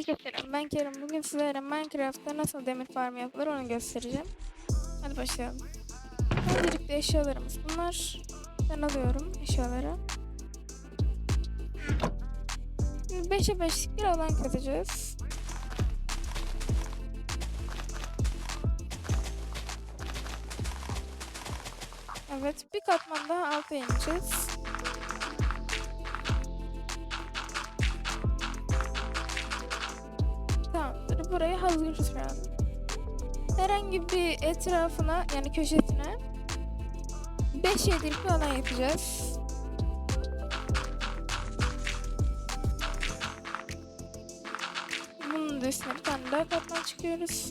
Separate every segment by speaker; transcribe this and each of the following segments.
Speaker 1: Arkadaşlarım ben Kerem. Bugün sizlere Minecraft'ta nasıl demir farmı yapılır onu göstereceğim. Hadi başlayalım. Öncelikle eşyalarımız bunlar. Ben alıyorum eşyaları. Şimdi 5'e 5'lik bir alan katacağız. Evet bir katman daha alta ineceğiz. Burayı şu an. Herhangi bir etrafına yani köşesine 5 yedilik bir alan yapacağız. Bunun da üstüne bir tane daha katman çıkıyoruz.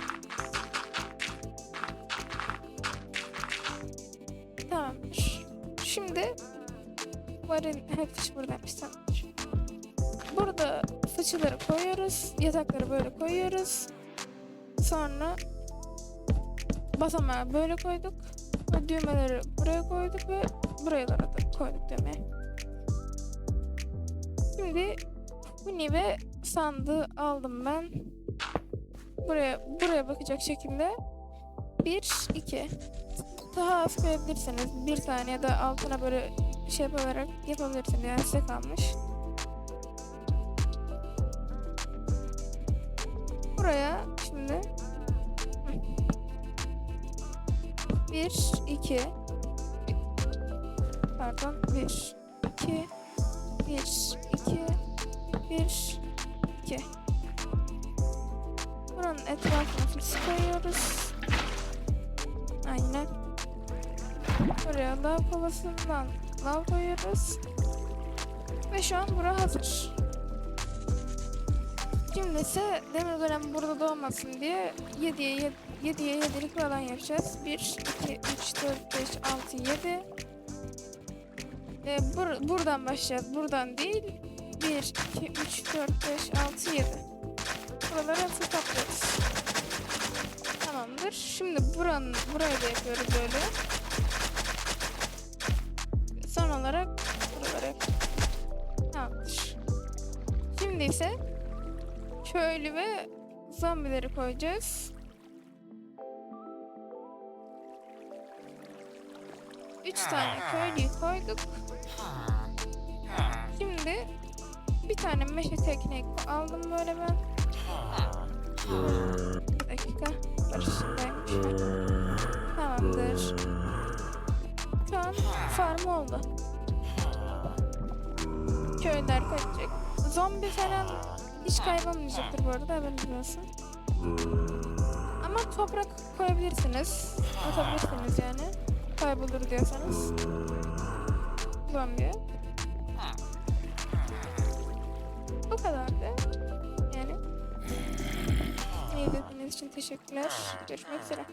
Speaker 1: Tamamdır. Şimdi varil hep buradaymış tamamdır. Burada fıçıları koyuyoruz. Yatakları böyle koyuyoruz. Sonra basamağı böyle koyduk. Ve düğmeleri buraya koyduk ve buralara da koyduk düğmeyi. Şimdi Huni ve sandığı aldım ben. Buraya buraya bakacak şekilde 1 2 daha az koyabilirsiniz. Bir tane ya da altına böyle şey yaparak yapabilirsiniz. Yani size kalmış. Buraya. Şimdi. Bir iki. Pardon bir iki. Bir iki. Bir iki. Buranın etrafına fıs koyuyoruz aynen. Buraya lav kovasından lav koyuyoruz. Ve şu an bura hazır Şimdi ise demir golem burada doğmasın diye 7'ye 7'ye 7'lik bir alan yapacağız. 1, 2, 3, 4, 5, 6, 7. Ee, bur buradan başlayacağız. Buradan değil. 1, 2, 3, 4, 5, 6, 7. Buraları hepsini kaplıyoruz. Tamamdır. Şimdi buranın, burayı da yapıyoruz böyle. Son olarak buraları. Tamamdır. Şimdi ise köylü ve zombileri koyacağız. Üç tane köylüyü koyduk. Şimdi bir tane meşe tekneyi aldım böyle ben. Bir dakika. Barışındaymış. Tamamdır. Şu an farm oldu. Köylüler kaçacak. Zombi falan hiç kaybolmayacaktır bu arada haberiniz olsun. Ama toprak koyabilirsiniz. Atabilirsiniz yani. Kaybolur diyorsanız. Zombiye. Bu kadardı. Yani. İyi için teşekkürler. Görüşmek üzere.